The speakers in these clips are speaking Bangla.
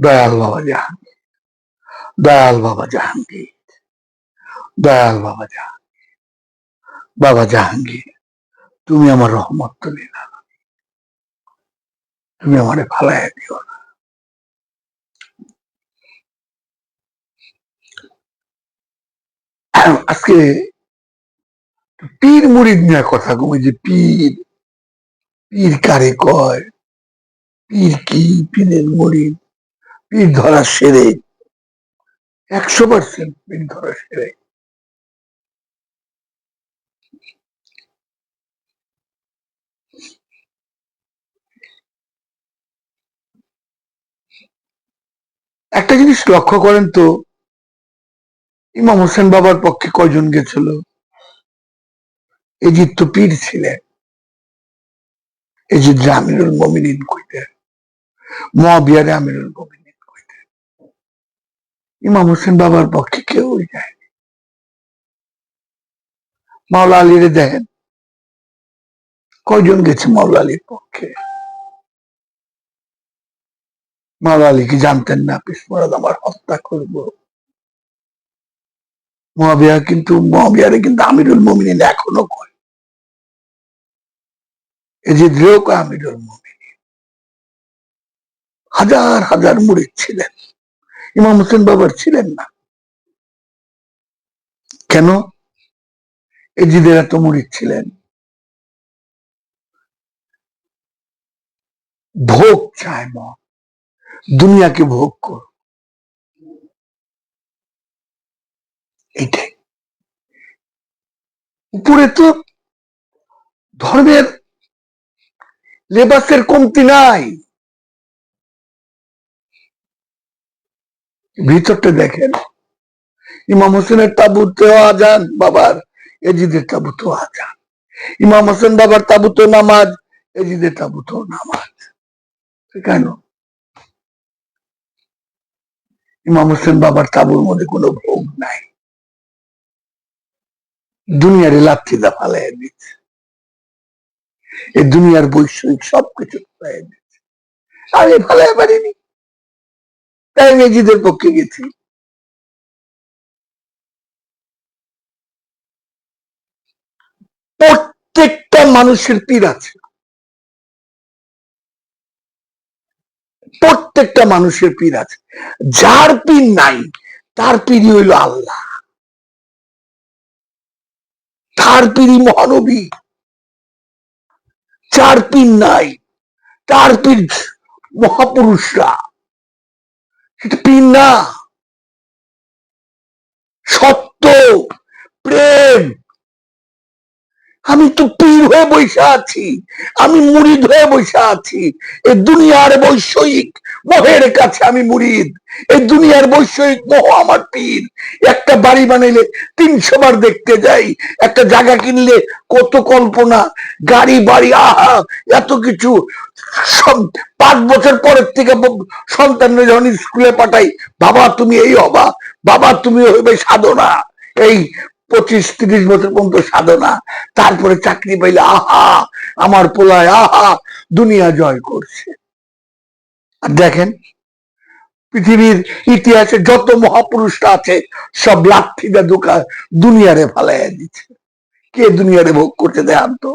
দয়াল বাবা জাহাঙ্গীর দয়াল বাবা জাহাঙ্গীর দয়াল বাবা জাহাঙ্গীর বাবা জাহাঙ্গীর তুমি আমার রহমত তুলি না তুমি আমারে ফালাই দিও না আজকে পীর মুড়িদ নিয়ে কথা কমে যে পীর পীর কারে কয় পীর কি পীরের মুড়িদ পীর ধরা সেরে। একশো পার্সেন্ট পীর ধরা সেরে। একটা জিনিস লক্ষ্য করেন তো, ইমাম হোসেন বাবার পক্ষে কয়জন গেছিল? এজিদ তো পীর ছিলেন। এজিদ আমিরুল মমিনিন কইতেন। মহাবিয়ারে আমিরুল কইতেন ইমাম হোসেন বাবার পক্ষে কেউ যায় মাওলা আলীরে দেখেন, কয়জন গেছে মাওলা আলীর পক্ষে? মাওলা আলী কি জানতেন না পিসমরাদ আমার হত্যা করব। মহাবিয়া কিন্তু, মহাবিয়ারে কিন্তু আমিরুল মমিনিন এখনও কয় এজিদ্রেও কয় আমিরুল মমিনিন। হাজার হাজার মুরিদ ছিলেন। ইমাম হোসেন বাবার ছিলেন না। কেন? এজিদের এত মুরিদ ছিলেন। ভোগ চায় মন দুনিয়াকে ভোগ কর। এইটাই উপরে তো ধর্মের লেবাসের কমতি নাই। ভিতরটা দেখেন। ইমাম হোসেনের তাবুতে আজান বাবার, এজিদের তাবুতে আজান ইমাম হোসেন বাবার তাবুতে নামাজ, এজিদের তাবুতে নামাজ। কেন? ইমাম হোসেন বাবার তাবুর মধ্যে কোনো ভোগ নাই। দুনিয়ার লাথি দা ফালাই দিচ্ছে? এই দুনিয়ার বৈষয়িক সবকিছু ফালাই দিচ্ছে। আমি ফালাই পারিনি। তাই পক্ষে গেছি। প্রত্যেকটা মানুষের পীর আছে। প্রত্যেকটা মানুষের পীর আছে। যার পীর নাই, তার পীরই হইল আল্লাহ। তার পীরই মহানবী। চার পীর নাই, তার পীর মহাপুরুষরা। সেটা পীর না সত্য, প্রেম। আমি তো পীর হয়ে বসে আছি, আমি মুরিদ হয়ে বসে আছি। এই দুনিয়ার বৈষয়িক মোহের কাছে আমি মুরিদ। এই দুনিয়ার বৈষয়িক মোহ আমার পীর। একটা বাড়ি বানাইলে তিনশো বার দেখতে যাই, একটা জায়গা কিনলে কত কল্পনা। গাড়ি, বাড়ি, আহা, এত কিছু। পাঁচ বছর পরের থেকে সন্তানরা যখন স্কুলে পাঠাই, বাবা তুমি এই হবা, বাবা তুমি হইবে সাধনা। এই পঁচিশ, তিরিশ বছর পর্যন্ত সাধনা। তারপরে চাকরি পাইলে আহা, আমার পোলায় আহা, দুনিয়া জয় করছে। আর দেখেন, পৃথিবীর ইতিহাসে যত মহাপুরুষরা আছে, সব লাঠিটা দোকা দুনিয়ারে ফালাইয়া দিচ্ছে। কে দুনিয়ারে ভোগ করতে দেখান তো?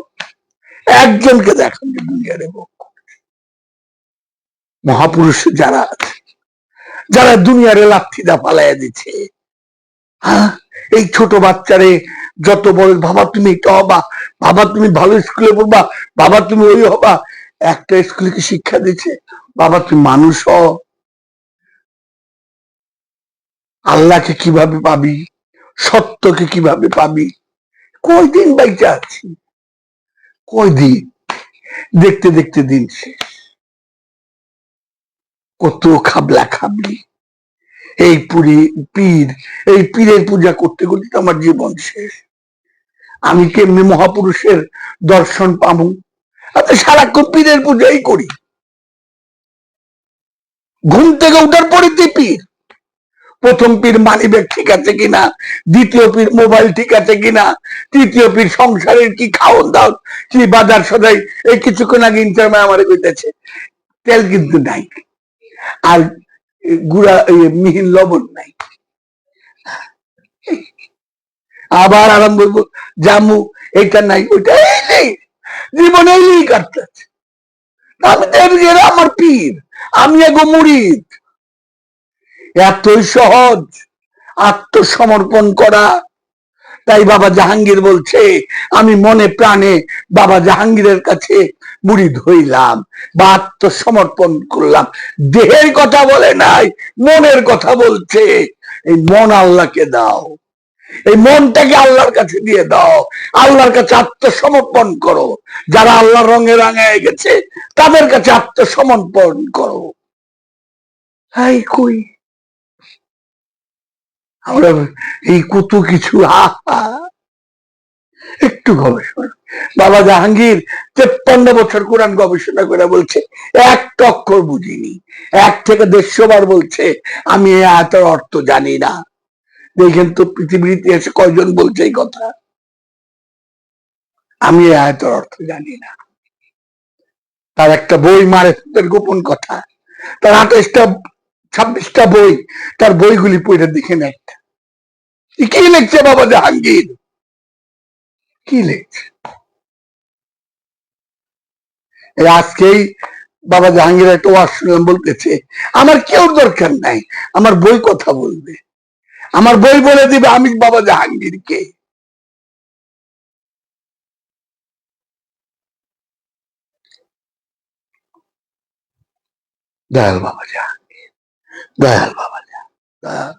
একজনকে দেখান যে দুনিয়ারে ভোগ মহাপুরুষ যারা যারা দুনিয়ারে লাঠিটা ফালাইয়া দিচ্ছে হ্যাঁ? এই ছোট বাচ্চারে যত বড়, বাবা তুমি এটা হবা, বাবা তুমি ভালো স্কুলে পড়বা, বাবা তুমি ওই হবা, একটা স্কুলে কি শিক্ষা দিচ্ছে? বাবা তুমি মানুষ হ আল্লাহকে কীভাবে পাবি? সত্যকে কীভাবে পাবি? কয়দিন বাইচা আছি? কয়দিন? দেখতে দেখতে দিন শেষ। কত খাবলা খাবলি। এই পুরী পীর, এই পীরের পূজা করতে করতে তো আমার জীবন শেষ। আমি কেমনি মহাপুরুষের দর্শন পাবো? আমি সারাক্ষণ পীরের পূজাই করি। ঘুম থেকে উঠার পরে পীর। প্রথম পীর মানি ব্যাগ ঠিক আছে কিনা? দ্বিতীয় পীর মোবাইল ঠিক আছে কিনা? তৃতীয় পীর সংসারের কি খাওয়ান দাও কি বাজার সদাই, এই কিছুক্ষণ আগে ইন্টারমে আমার কইতেছে, তেল কিন্তু নাই। আর গুড়া মিহিন লবণ নাই। আবার আরম্ভ করব, জামু এটা নাই, ওইটা এই নেই, জীবনে এই কাটতেছে আমার পীর, আমি এগো মুরিদ এতই সহজ, আত্মসমর্পণ করা তাই বাবা জাহাঙ্গীর বলছে, আমি মনে প্রাণে বাবা জাহাঙ্গীরের কাছে মুড়িদ ধইলাম বা আত্মসমর্পণ করলাম। দেহের কথা বলে নাই, মনের কথা বলছে। এই মন আল্লাহকে দাও। এই মনটাকে আল্লাহর কাছে দিয়ে দাও। আল্লাহর কাছে আত্মসমর্পণ করো। যারা আল্লাহর রঙে রাঙায় গেছে, তাদের কাছে আত্মসমর্পণ করো। হাই কই? আমরা এই কত কিছু একটু গবেষণা বাবা জাহাঙ্গীর তেপ্পান্ন বছর কোরআন গবেষণা করে বলছে, এক অক্ষর বুঝিনি। এক থেকে দেড়শো বার বলছে, আমি আয়তার অর্থ জানি না। দেখেন তো পৃথিবীর ইতিহাসে কয়জন বলছে এই কথা? আমি আয়তার অর্থ জানি না। তার একটা বই মারে গোপন কথা। তার আঠাশটা ছাব্বিশটা বই, তার বইগুলি পড়ে দেখে নেয়। কি লিখছে বাবা জাহাঙ্গীর? কি লিখছে? আজকেই বাবা জাহাঙ্গীর একটা ওয়াজ শুনলাম বলতেছে, আমার কেউ দরকার নাই, আমার বই কথা বলবে। আমার বই বলে দিবে আমি বাবা জাহাঙ্গীর কে দয়াল বাবা জাহাঙ্গীর। দয়াল বাবা জাহাঙ্গীর দয়াল